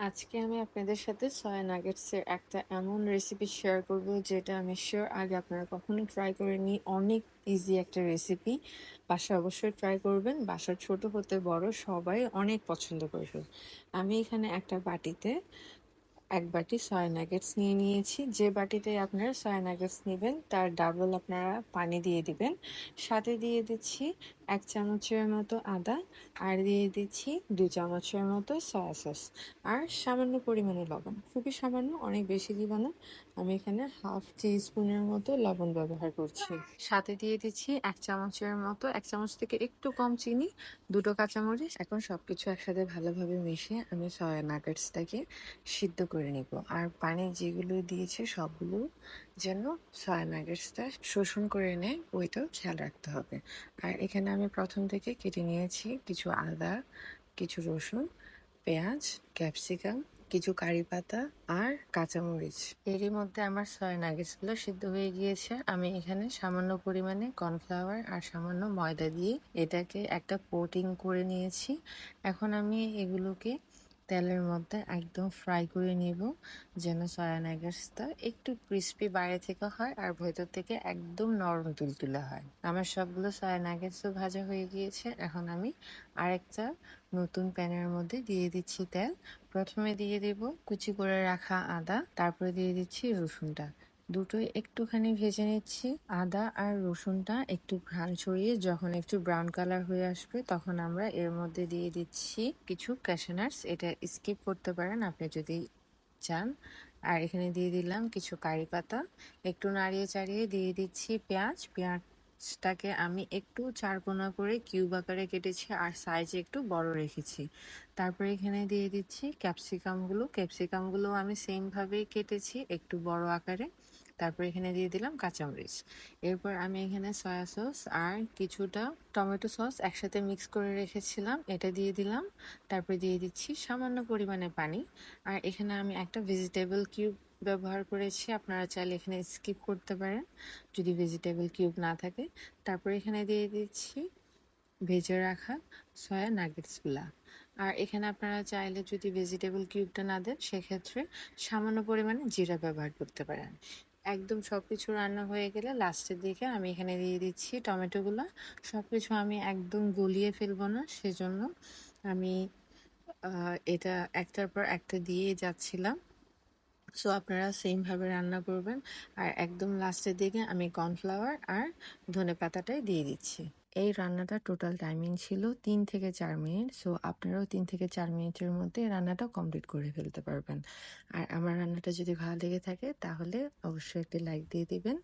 আজকে আমি আপনাদের সাথে সয়া নাগেটসের একটা এমন রেসিপি শেয়ার করব যেটা আমি শিওর আগে আপনারা কখনো ট্রাই করেনি অনেক ইজি একটা রেসিপি বাসা অবশ্যই ট্রাই করবেন। বাসার ছোট হতে বড় সবাই অনেক পছন্দ করবে। আমি এখানে একটা বাটিতে এক বাটি সয়া নাগেটস নিয়ে নিয়েছি। যে বাটিতে আপনারা সয়া নাগেটস নেবেন, তার ডাবল আপনারা পানি দিয়ে দিবেন। সাথে দিয়ে দিচ্ছি এক চামচের মতো আদা আর দিয়ে দিচ্ছি দু চামচের মতো সয়া সস আর সামান্য পরিমাণে লবণ। খুবই সামান্য, অনেক বেশি দিব না। আমি এখানে হাফ টি স্পুনের মতো লবণ ব্যবহার করছি। সাথে দিয়ে দিচ্ছি এক চামচের মতো, এক চামচ থেকে একটু কম চিনি, দুটো কাঁচামরিচ। এখন সবকিছু একসাথে ভালোভাবে মিশিয়ে আমি সয়া নাগেটসটাকে সিদ্ধ করে নিব। আর পানি যেগুলো দিয়েছে সবগুলো যেন সয়া নাগেটসটা শোষণ করে নেয়, ওইটাও খেয়াল রাখতে হবে। আর এখানে আমি প্রথম থেকে কেটে নিয়েছি কিছু আদা, কিছু রসুন, পেঁয়াজ, ক্যাপসিকাম, কিছু কারি পাতা আর কাঁচামরিচ। এরই মধ্যে আমার সয় নাগেটসগুলো সিদ্ধ হয়ে গিয়েছে। আমি এখানে সামান্য পরিমাণে কর্নফ্লাওয়ার আর সামান্য ময়দা দিয়ে এটাকে একটা কোটিং করে নিয়েছি। এখন আমি এগুলোকে তেলের মধ্যে একদম ফ্রাই করে নেব, যেন সয়া নাগাসটা একটু ক্রিস্পি বাইরে থেকে হয় আর ভেতর থেকে একদম নরম তুলতুলে হয়। আমার সবগুলো সয়া নাগেটসও ভাজা হয়ে গিয়েছে, এখন আমি আরেকটা নতুন প্যানের মধ্যে দিয়ে দিচ্ছি তেল। প্রথমে দিয়ে দেব কুচি করে রাখা আদা, তারপরে দিয়ে দিচ্ছি রসুনটা। দুটোই একটুখানি ভেজে নিচ্ছি। আদা আর রসুনটা একটু ঘ্রাণ ছড়িয়ে যখন একটু ব্রাউন কালার হয়ে আসবে তখন আমরা এর মধ্যে দিয়ে দিচ্ছি কিছু ক্যাশনার্স এটা স্কিপ করতে পারেন, আপনি যদি চান। আর এখানে দিয়ে দিলাম কিছু কারি পাতা। একটু নাড়িয়ে চাড়িয়ে দিয়ে দিচ্ছি পেঁয়াজ। পেঁয়াজ পেঁয়াজটাকে আমি একটু চারকোনা করে কিউব আকারে কেটেছি আর সাইজে একটু বড় রেখেছি। তারপরে এখানে দিয়ে দিচ্ছি ক্যাপসিকামগুলো ক্যাপসিকামগুলো আমি সেমভাবেই কেটেছি একটু বড় আকারে। তারপর এখানে দিয়ে দিলাম কাঁচামরিচ। এরপর আমি এখানে সয়া সস আর কিছুটা টমেটো সস একসাথে মিক্স করে রেখেছিলাম। এটা দিয়ে দিলাম। তারপরে দিয়ে দিচ্ছি সামান্য পরিমাণে পানি। আর এখানে আমি একটা ভেজিটেবল কিউব ব্যবহার করেছি, আপনারা চাইলে এখানে স্কিপ করতে পারেন, যদি ভেজিটেবল কিউব না থাকে। তারপর এখানে দিয়ে দিচ্ছি ভেজে রাখা সয়া নাগেটসগুলা আর এখানে আপনারা চাইলে যদি ভেজিটেবল কিউবটা না দেন, সেক্ষেত্রে সামান্য পরিমাণে জিরা ব্যবহার করতে পারেন। একদম সব কিছু রান্না হয়ে গেলে লাস্টের দিকে আমি এখানে দিয়ে দিচ্ছি টমেটোগুলো সব কিছু আমি একদম গলিয়ে ফেলব না, সেজন্য আমি এটা একটার পর একটা দিয়ে যাচ্ছিলাম। সো আপনারা সেমভাবে রান্না করবেন। আর একদম লাস্টের দিকে আমি কর্নফ্লাওয়ার আর ধনে পাতাটাই দিয়ে দিচ্ছি। এই রান্নাটা টোটাল টাইমিং ছিল তিন থেকে চার মিনিট। সো আপনারাও তিন থেকে চার মিনিটের মধ্যে রান্নাটা কমপ্লিট করে ফেলতে পারবেন। আর আমার রান্নাটা যদি ভালো লেগে থাকে তাহলে অবশ্যই একটি লাইক দিয়ে দিবেন।